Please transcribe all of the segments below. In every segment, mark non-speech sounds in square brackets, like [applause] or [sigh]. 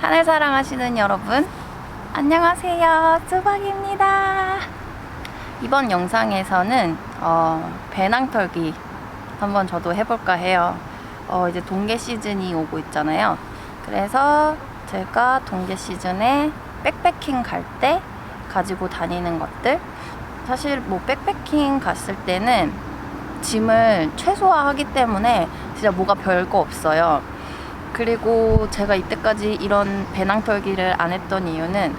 산을 사랑하시는 여러분, 안녕하세요. 뚜박입니다. 이번 영상에서는 어, 배낭 털기 한번 저도 해볼까 해요. 어, 이제 동계 시즌이 오고 있잖아요. 그래서 제가 동계 시즌에 백패킹 갈 때 가지고 다니는 것들 사실 뭐 백패킹 갔을 때는 짐을 최소화하기 때문에 진짜 뭐가 별거 없어요. 그리고 제가 이때까지 이런 배낭 털기를 안 했던 이유는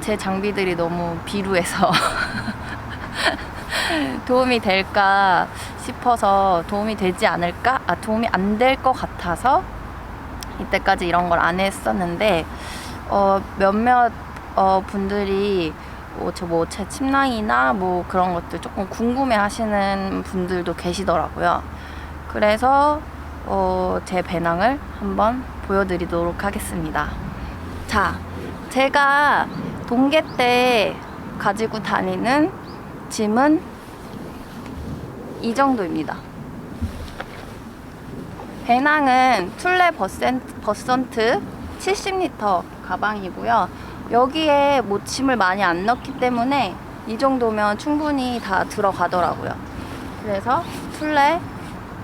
제 장비들이 너무 비루해서 [laughs] 도움이 될까 싶어서 도움이 되지 않을까? 아, 도움이 안 될 것 같아서 이때까지 이런 걸 안 했었는데 어, 몇몇 어, 분들이 뭐, 저 뭐, 제 침낭이나 뭐 그런 것들 조금 궁금해 하시는 분들도 계시더라고요. 그래서 어, 제 배낭을 한번 보여드리도록 하겠습니다. 자, 제가 동계 때 가지고 다니는 짐은 이 정도입니다. 배낭은 툴레 버센트, 버선트 70리터 가방이고요. 여기에 뭐 짐을 많이 안 넣기 때문에 이 정도면 충분히 다 들어가더라고요. 그래서 툴레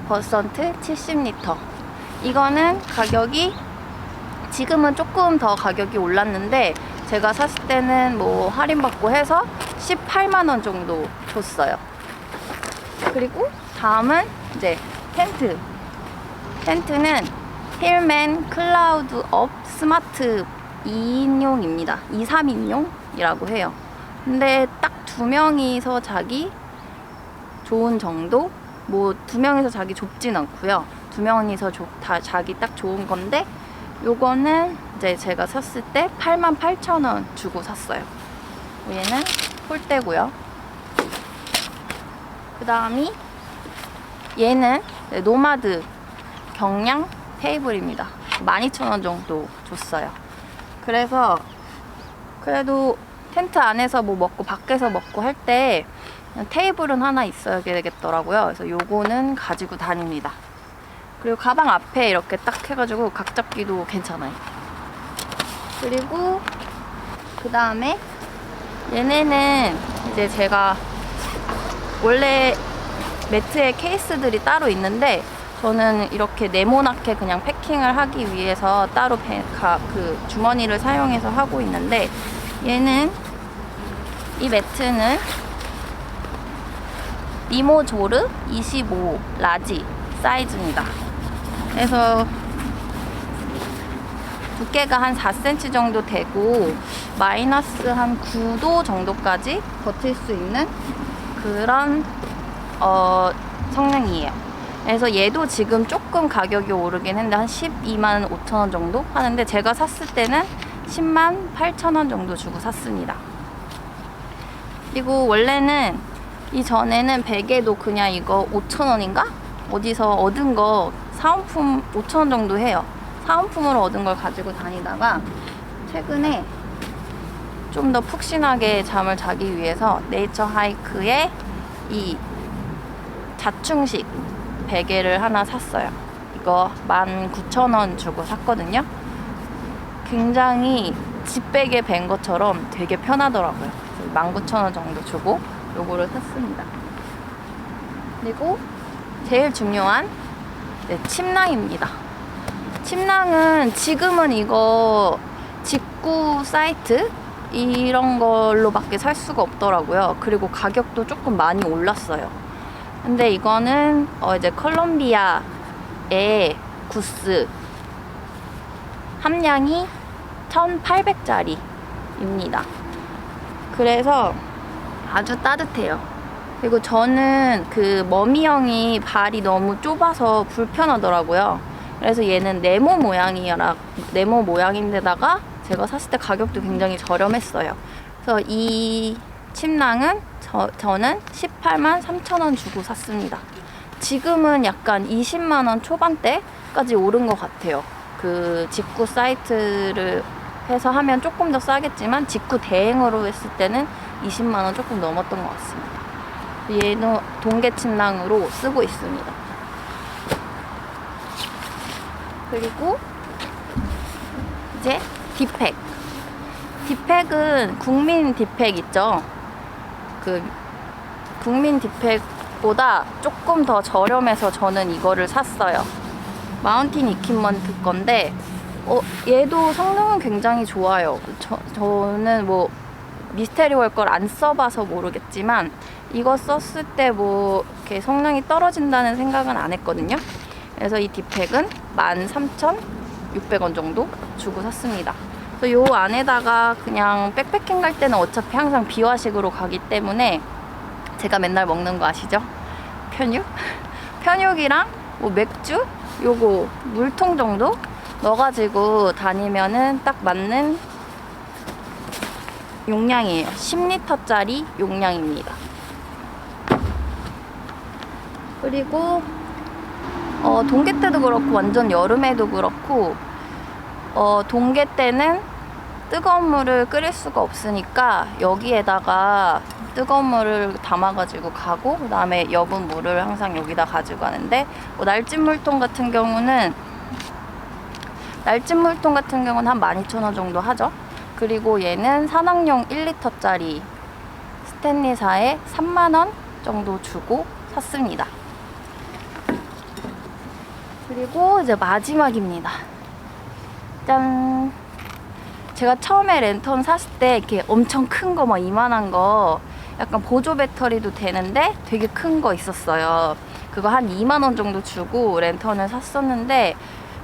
버선트 70리터. 이거는 가격이 지금은 조금 더 가격이 올랐는데 제가 샀을 때는 뭐 할인받고 해서 18만 원 정도 줬어요. 그리고 다음은 이제 텐트. 텐트는 힐맨 클라우드 업 스마트 2인용입니다. 2, 3인용이라고 해요. 근데 딱 두 명이서 자기 좋은 정도? 뭐 두 명이서 자기 좁진 않고요. 두 명이서 조, 다 자기 딱 좋은 건데 요거는 이제 제가 샀을 때 88,000원 주고 샀어요. 얘는 폴대고요. 그 다음이 얘는 노마드 경량 테이블입니다. 12,000원 정도 줬어요. 그래서 그래도 텐트 안에서 뭐 먹고 밖에서 먹고 할 때 테이블은 하나 있어야 되겠더라고요. 그래서 요거는 가지고 다닙니다. 그리고 가방 앞에 이렇게 딱 해가지고 각 잡기도 괜찮아요. 그리고 그 다음에 얘네는 이제 제가 원래 매트에 케이스들이 따로 있는데 저는 이렇게 네모나게 그냥 패킹을 하기 위해서 따로 배, 가, 그 주머니를 사용해서 하고 있는데 얘는 이 매트는 리모조르 25 라지 사이즈입니다. 그래서 두께가 한 4cm 정도 되고 마이너스 한 9도 정도까지 버틸 수 있는 그런 어, 성능이에요. 그래서 얘도 지금 조금 가격이 오르긴 했는데 한 12만 5천 원 정도 하는데 제가 샀을 때는 10만 8천 원 정도 주고 샀습니다. 그리고 원래는 이 전에는 베개도 그냥 이거 5천 원인가? 어디서 얻은 거 사은품 5천 원 정도 해요. 사은품으로 얻은 걸 가지고 다니다가 최근에 좀 더 푹신하게 잠을 자기 위해서 네이처 하이크의 이 자충식 베개를 하나 샀어요. 이거 19,000원 주고 샀거든요. 굉장히 집베개 벤 것처럼 되게 편하더라고요. 19,000원 정도 주고 요거를 샀습니다. 그리고 제일 중요한 네, 침낭입니다. 침낭은 지금은 이거 직구 사이트 이런 걸로밖에 살 수가 없더라고요. 그리고 가격도 조금 많이 올랐어요. 근데 이거는 어 이제 컬럼비아의 구스 함량이 1800짜리입니다. 그래서 아주 따뜻해요. 그리고 저는 그 머미형이 발이 너무 좁아서 불편하더라고요. 그래서 얘는 네모 모양이라 네모 모양인데다가 제가 샀을 때 가격도 굉장히 저렴했어요. 그래서 이 침낭은 저, 저는 18만 3천 원 주고 샀습니다. 지금은 약간 20만 원 초반대까지 오른 것 같아요. 그 직구 사이트를 해서 하면 조금 더 싸겠지만 직구 대행으로 했을 때는 20만 원 조금 넘었던 것 같습니다. 얘는 동계 침낭으로 쓰고 있습니다. 그리고 이제 디팩. 디팩은 국민 디팩 있죠? 그 국민 디팩보다 조금 더 저렴해서 저는 이거를 샀어요. 마운틴 이퀴먼트 건데 어, 얘도 성능은 굉장히 좋아요. 저, 저는 뭐 미스테리 월 걸 안 써봐서 모르겠지만 이거 썼을 때 뭐 이렇게 성능이 떨어진다는 생각은 안 했거든요. 그래서 이 디팩은 13,600원 정도 주고 샀습니다. 요 안에다가 그냥 백패킹 갈 때는 어차피 항상 비화식으로 가기 때문에 제가 맨날 먹는 거 아시죠? 편육? [laughs] 편육이랑 뭐 맥주? 요거 물통 정도 넣어가지고 다니면은 딱 맞는 용량이에요. 10리터짜리 용량입니다. 그리고 어, 동계 때도 그렇고 완전 여름에도 그렇고 어, 동계 때는 뜨거운 물을 끓일 수가 없으니까 여기에다가 뜨거운 물을 담아가지고 가고 그 다음에 여분 물을 항상 여기다 가지고 가는데 뭐 날찜 물통 같은 경우는 날찜 물통 같은 경우는 한 12,000원 정도 하죠. 그리고 얘는 산악용 1리터짜리 스탠리사에 3만원 정도 주고 샀습니다. 그리고 이제 마지막입니다. 짠! 제가 처음에 랜턴 샀을 때 이렇게 엄청 큰 거 막 이만한 거 약간 보조 배터리도 되는데 되게 큰 거 있었어요. 그거 한 2만 원 정도 주고 랜턴을 샀었는데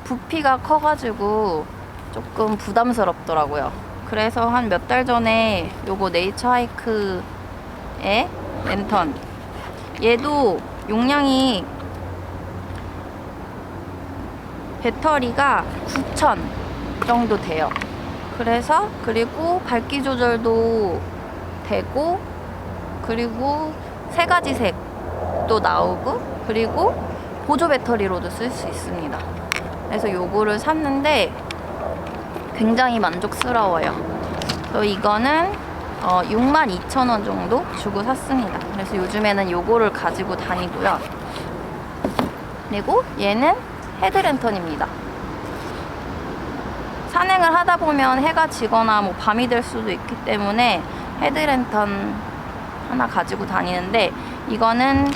부피가 커가지고 조금 부담스럽더라고요. 그래서 한 몇 달 전에 요거 네이처 하이크의 랜턴 얘도 용량이 배터리가 9,000 정도 돼요. 그래서 그리고 밝기 조절도 되고 그리고 세 가지 색도 나오고 그리고 보조 배터리로도 쓸 수 있습니다. 그래서 요거를 샀는데 굉장히 만족스러워요. 그래서 이거는 어, 62,000원 정도 주고 샀습니다. 그래서 요즘에는 요거를 가지고 다니고요. 그리고 얘는 헤드랜턴입니다. 산행을 하다 보면 해가 지거나 뭐 밤이 될 수도 있기 때문에 헤드랜턴 하나 가지고 다니는데 이거는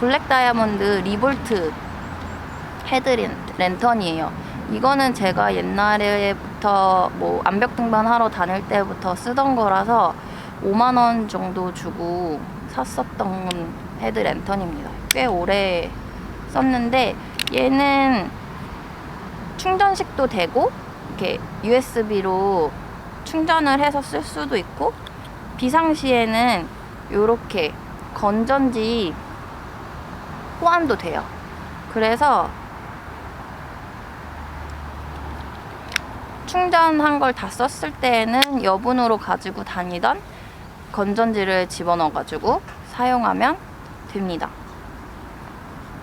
블랙 다이아몬드 리볼트 헤드랜턴이에요. 이거는 제가 옛날에부터 뭐 암벽 등반하러 다닐 때부터 쓰던 거라서 5만 원 정도 주고 샀었던 헤드랜턴입니다. 꽤 오래 썼는데 얘는 충전식도 되고 이렇게 USB로 충전을 해서 쓸 수도 있고 비상시에는 이렇게 건전지 호환도 돼요. 그래서 충전한 걸 다 썼을 때에는 여분으로 가지고 다니던 건전지를 집어넣어가지고 사용하면 됩니다.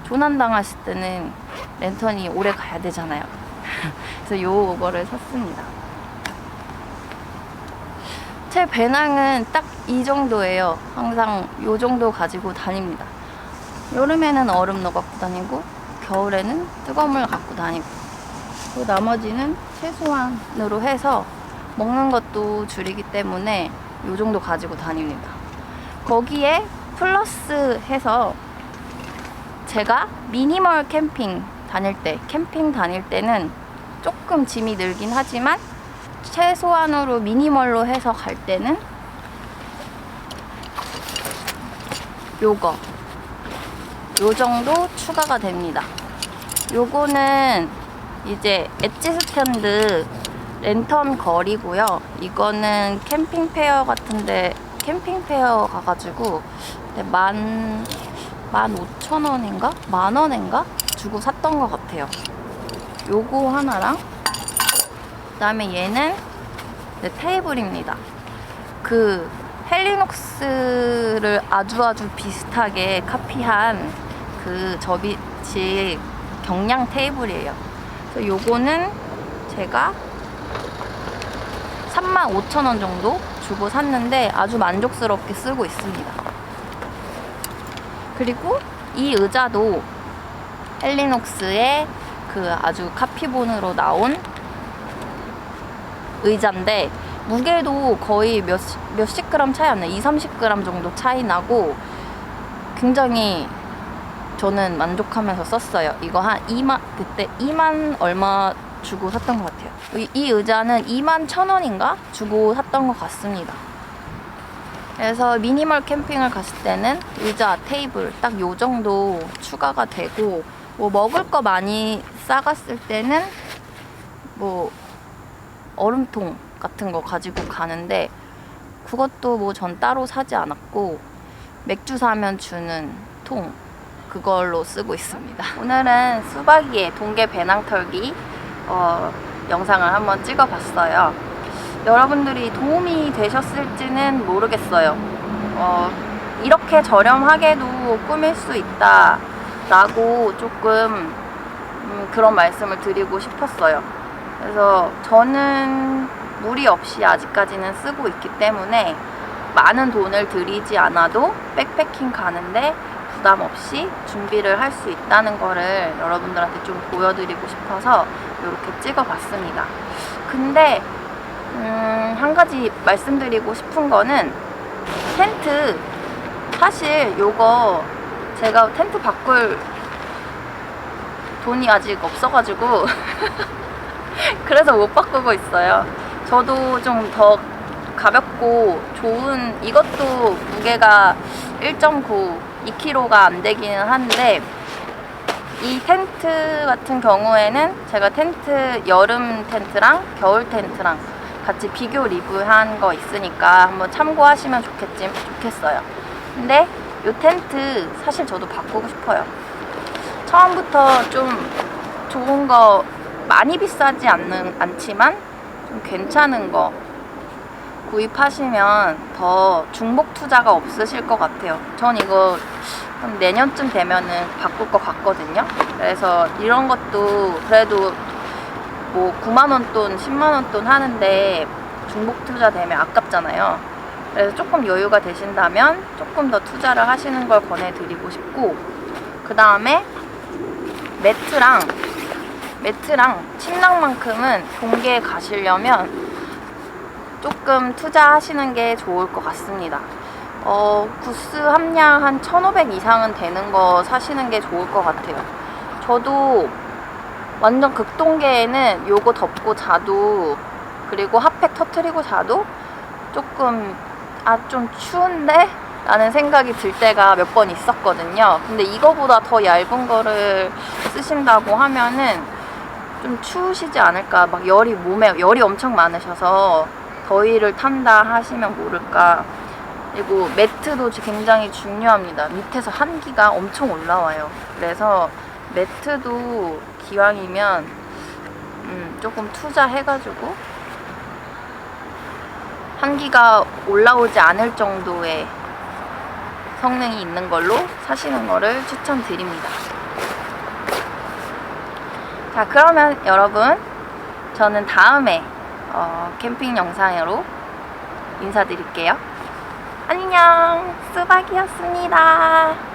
조난당했을 때는 랜턴이 오래 가야 되잖아요. 그래서 요거를 샀습니다. 제 배낭은 딱 이 정도예요. 항상 요 정도 가지고 다닙니다. 여름에는 얼음 넣어 갖고 다니고 겨울에는 뜨거운 물 갖고 다니고 그리고 나머지는 최소한으로 해서 먹는 것도 줄이기 때문에 요 정도 가지고 다닙니다. 거기에 플러스 해서 제가 미니멀 캠핑 다닐 때, 캠핑 다닐 때는 조금 짐이 늘긴 하지만 최소한으로 미니멀로 해서 갈 때는 요거 요 정도 추가가 됩니다. 요거는 이제 엣지 스탠드 랜턴 거리고요. 이거는 캠핑 페어 같은데 캠핑 페어 가가지고 만, 만 오천 원인가? 만 원인가? 주고 샀던 것 같아요. 요거 하나랑 그다음에 얘는 네, 테이블입니다. 그 헬리녹스를 아주 아주 비슷하게 카피한 그 접이식 경량 테이블이에요. 그래서 요거는 제가 35,000원 정도 주고 샀는데 아주 만족스럽게 쓰고 있습니다. 그리고 이 의자도 헬리녹스의 그 아주 카피본으로 나온 의자인데 무게도 거의 몇, 몇십 그램 차이 안 나요. 2, 30g 정도 차이 나고 굉장히 저는 만족하면서 썼어요. 이거 한 2만, 그때 2만 얼마 주고 샀던 것 같아요. 이, 이 의자는 2만 천 원인가? 주고 샀던 것 같습니다. 그래서 미니멀 캠핑을 갔을 때는 의자, 테이블 딱 요 정도 추가가 되고 뭐 먹을 거 많이 싸갔을 때는 뭐 얼음통 같은 거 가지고 가는데 그것도 뭐 전 따로 사지 않았고 맥주 사면 주는 통 그걸로 쓰고 있습니다. [laughs] 오늘은 수박이의 동계 배낭 털기 어, 영상을 한번 찍어봤어요. 여러분들이 도움이 되셨을지는 모르겠어요. 어, 이렇게 저렴하게도 꾸밀 수 있다 라고 조금 음, 그런 말씀을 드리고 싶었어요. 그래서 저는 무리 없이 아직까지는 쓰고 있기 때문에 많은 돈을 들이지 않아도 백패킹 가는데 부담 없이 준비를 할 수 있다는 거를 여러분들한테 좀 보여드리고 싶어서 이렇게 찍어봤습니다. 근데 음, 한 가지 말씀드리고 싶은 거는 텐트 사실 요거 제가 텐트 바꿀 돈이 아직 없어가지고 [laughs] 그래서 못 바꾸고 있어요. 저도 좀 더 가볍고 좋은 이것도 무게가 1.9, 2kg가 안 되기는 한데 이 텐트 같은 경우에는 제가 텐트 여름 텐트랑 겨울 텐트랑 같이 비교 리뷰한 거 있으니까 한번 참고하시면 좋겠지, 좋겠어요. 근데 이 텐트 사실 저도 바꾸고 싶어요. 처음부터 좀 좋은 거 많이 비싸지 않는 않지만 좀 괜찮은 거 구입하시면 더 중복 투자가 없으실 것 같아요. 전 이거 한 내년쯤 되면은 바꿀 것 같거든요. 그래서 이런 것도 그래도 뭐 9만 원 돈, 10만 원 돈 하는데 중복 투자 되면 아깝잖아요. 그래서 조금 여유가 되신다면 조금 더 투자를 하시는 걸 권해드리고 싶고 그 다음에 매트랑 매트랑 침낭만큼은 동계에 가시려면 조금 투자하시는 게 좋을 것 같습니다. 어, 구스 함량 한 1500 이상은 되는 거 사시는 게 좋을 것 같아요. 저도 완전 극동계에는 요거 덮고 자도 그리고 핫팩 터트리고 자도 조금 아 좀 추운데? 라는 생각이 들 때가 몇 번 있었거든요. 근데 이거보다 더 얇은 거를 쓰신다고 하면은 좀 추우시지 않을까. 막 열이 몸에 열이 엄청 많으셔서 더위를 탄다 하시면 모를까. 그리고 매트도 굉장히 중요합니다. 밑에서 한기가 엄청 올라와요. 그래서 매트도 기왕이면 음, 조금 투자해가지고 한기가 올라오지 않을 정도의 성능이 있는 걸로 사시는 거를 추천드립니다. 자, 그러면 여러분, 저는 다음에 어, 캠핑 영상으로 인사드릴게요. 안녕, 수박이었습니다.